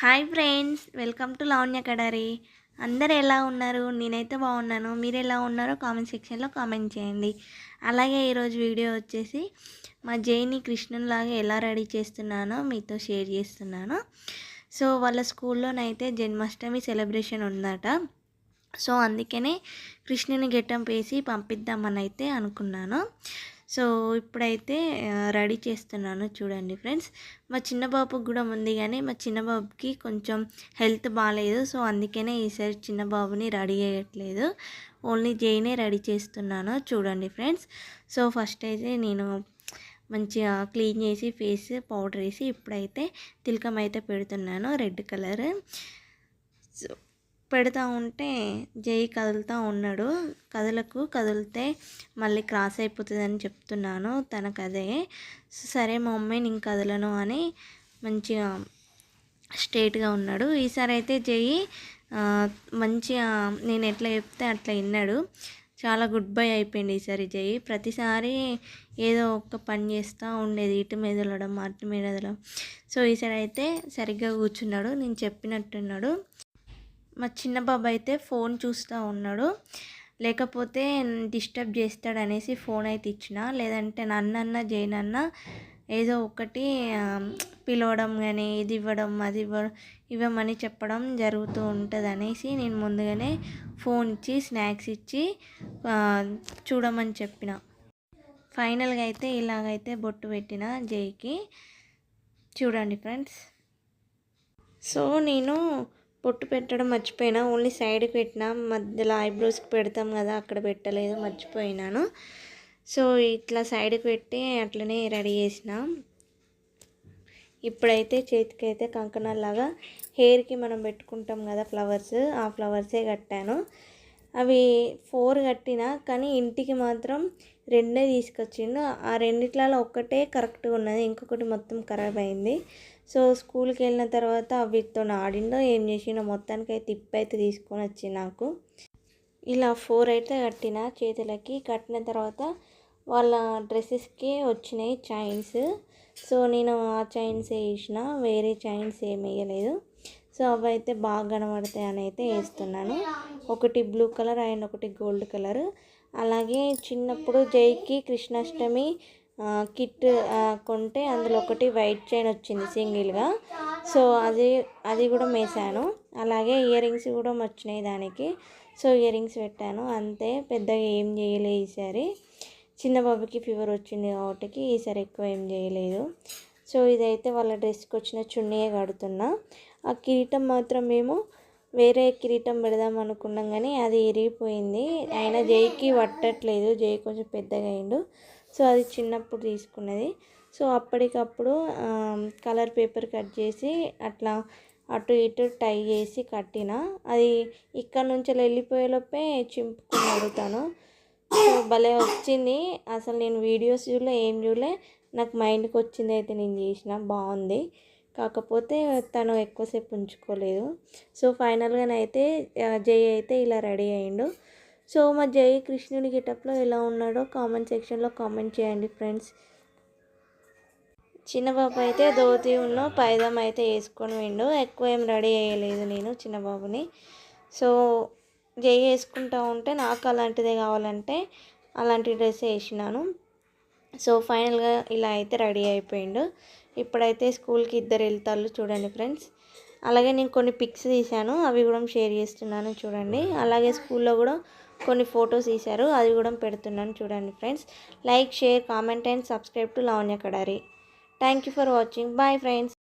Hi friends welcome to Lavanya Kadari. అందరు ఎలా ఉన్నారు? నేనైతే బాగున్నాను. మీరు ఎలా ఉన్నారో కామెంట్ సెక్షన్లో కామెంట్ చేయండి. అలాగే ఈరోజు వీడియో వచ్చేసి మా జైని కృష్ణులాగా ఎలా రెడీ చేస్తున్నానో మీతో షేర్ చేస్తున్నాను. సో వాళ్ళ స్కూల్లోనైతే జన్మాష్టమి సెలబ్రేషన్ ఉందట. సో అందుకనే కృష్ణుని గెట్టం వేసి పంపిద్దామని అయితే అనుకున్నాను. సో ఇప్పుడైతే రెడీ చేస్తున్నాను చూడండి ఫ్రెండ్స్. మా చిన్న బాబుకి కూడా ఉంది కానీ మా చిన్న బాబుకి కొంచెం హెల్త్ బాగాలేదు సో అందుకనే ఈసారి చిన్న బాబుని రెడీ చేయట్లేదు. ఓన్లీ జైనే రెడీ చేస్తున్నాను చూడండి ఫ్రెండ్స్. సో ఫస్ట్ అయితే నేను మంచిగా క్లీన్ చేసి ఫేస్ పౌడర్ వేసి ఇప్పుడైతే తిలకం అయితే పెడుతున్నాను రెడ్ కలర్. సో పెడతా ఉంటే జై కదులుతూ ఉన్నాడు. కదలకు కదిలితే మళ్ళీ క్రాస్ అయిపోతుందని చెప్తున్నాను. తనకు అదే సరే మా మమ్మీ నేను కదలను అని మంచిగా స్ట్రేట్గా ఉన్నాడు. ఈసారి అయితే జై మంచిగా నేను ఎట్లా చెప్తే అట్లా విన్నాడు. చాలా గుడ్ బై అయిపోయింది ఈసారి జై. ప్రతిసారి ఏదో ఒక పని చేస్తూ ఉండేది. ఇటు మీద వెళ్ళడం అటు మీద వెళ్ళడం. సో ఈసారి అయితే సరిగ్గా కూర్చున్నాడు. నేను చెప్పినట్టున్నాడు. మా చిన్న బాబు అయితే ఫోన్ చూస్తూ ఉన్నాడు. లేకపోతే డిస్టర్బ్ చేస్తాడనేసి ఫోన్ అయితే ఇచ్చిన లేదంటే నన్నన్న జైనన్న ఏదో ఒకటి పిలవడం కానీ ఇది ఇవ్వడం అది ఇవ్వడం ఇవ్వమని చెప్పడం జరుగుతూ ఉంటుంది అనేసి నేను ముందుగానే ఫోన్ ఇచ్చి స్నాక్స్ ఇచ్చి చూడమని చెప్పిన. ఫైనల్గా అయితే ఇలాగైతే బొట్టు పెట్టిన జైకి చూడండి ఫ్రెండ్స్. సో నేను పొట్టు పెట్టడం మర్చిపోయినా ఓన్లీ సైడ్కి పెట్టిన మధ్యలో ఐబ్రోస్కి పెడతాం కదా అక్కడ పెట్టలేదు మర్చిపోయినాను. సో ఇట్లా సైడ్కి పెట్టి అట్లనే రెడీ చేసిన. ఇప్పుడైతే చేతికైతే అయితే కంకణాలాగా హెయిర్కి మనం పెట్టుకుంటాం కదా ఫ్లవర్స్ ఆ ఫ్లవర్సే కట్టాను. అవి ఫోర్ కట్టిన కానీ ఇంటికి మాత్రం రెండే తీసుకొచ్చిండు. ఆ రెండిట్లలో ఒక్కటే కరెక్ట్గా ఉన్నది. ఇంకొకటి మొత్తం ఖరాబ్ అయింది. సో స్కూల్కి వెళ్ళిన తర్వాత వీటితో ఆడిండో. ఏం చేసిండో మొత్తానికి అయితే తిప్పి అయితే తీసుకొని వచ్చి నాకు. ఇలా ఫోర్ అయితే కట్టిన చేతులకి. కట్టిన తర్వాత వాళ్ళ డ్రెస్సెస్కి వచ్చినాయి చైన్స్. సో నేను ఆ చైన్స్ వేసిన. వేరే చైన్స్ ఏం వేయలేదు. సో అవి అయితే బాగా కనబడతాయి అని అయితే వేస్తున్నాను. ఒకటి బ్లూ కలర్ అండ్ ఒకటి గోల్డ్ కలర్. అలాగే చిన్నప్పుడు జైకి కృష్ణాష్టమి కిట్ కొంటే అందులో ఒకటి వైట్ చైన్ వచ్చింది సింగిల్గా. సో అది అది కూడా మేసాను. అలాగే ఇయర్ రింగ్స్ కూడా వచ్చినాయి దానికి. సో ఇయర్ రింగ్స్ పెట్టాను. అంతే పెద్దగా ఏం చేయలే ఈసారి. చిన్న బాబుకి ఫీవర్ వచ్చింది కాబట్టి ఈసారి ఎక్కువ ఏం చేయలేదు. సో ఇదైతే వాళ్ళ డ్రెస్కి వచ్చిన చున్నీయే కడుతున్నా. ఆ కిరీటం మాత్రం మేము వేరే కిరీటం పెడదాం అనుకున్నాం కానీ అది ఇరిగిపోయింది. అయినా జైకి పట్టట్లేదు. జై కొంచెం పెద్దగా అయిండు. సో అది చిన్నప్పుడు తీసుకున్నది. సో అప్పటికప్పుడు కలర్ పేపర్ కట్ చేసి అట్లా అటు ఇటు టై చేసి కట్టిన. అది ఇక్కడ నుంచి వెళ్ళిపోయేలోపే చింపుకున్నాడు తను. సో భలే వచ్చింది. అసలు నేను వీడియోస్ చూడలే ఏం చూడలే. నాకు మైండ్కి వచ్చింది అయితే నేను చేసిన. బాగుంది. కాకపోతే తను ఎక్కువసేపు ఉంచుకోలేదు. సో ఫైనల్గానైతే జై అయితే ఇలా రెడీ అయ్యిండు. సో మా జై కృష్ణుడి గెటప్లో ఎలా ఉన్నాడో కామెంట్ సెక్షన్లో కామెంట్ చేయండి ఫ్రెండ్స్. చిన్నబాబు అయితే ధోతి ఉన్న పైదం అయితే వేసుకొని విండు ఎక్కువ ఏం రెడీ అయ్యలేదు నేను చిన్నబాబుని సో జై వేసుకుంటా ఉంటే నాకు అలాంటిదే కావాలంటే అలాంటి డ్రెస్ వేసినాను. సో ఫైనల్గా ఇలా అయితే రెడీ అయిపోయిండు. ఇప్పుడైతే స్కూల్కి ఇద్దరు వెళ్తారు చూడండి ఫ్రెండ్స్. అలాగే నేను కొన్ని పిక్స్ తీశాను అవి కూడా షేర్ చేస్తున్నాను చూడండి. అలాగే స్కూల్లో కూడా కొన్ని ఫొటోస్ తీశారు అది కూడా పెడుతున్నాను చూడండి friends. Like share comment and subscribe to Lavanya Kadari. Thank you for watching. Bye friends.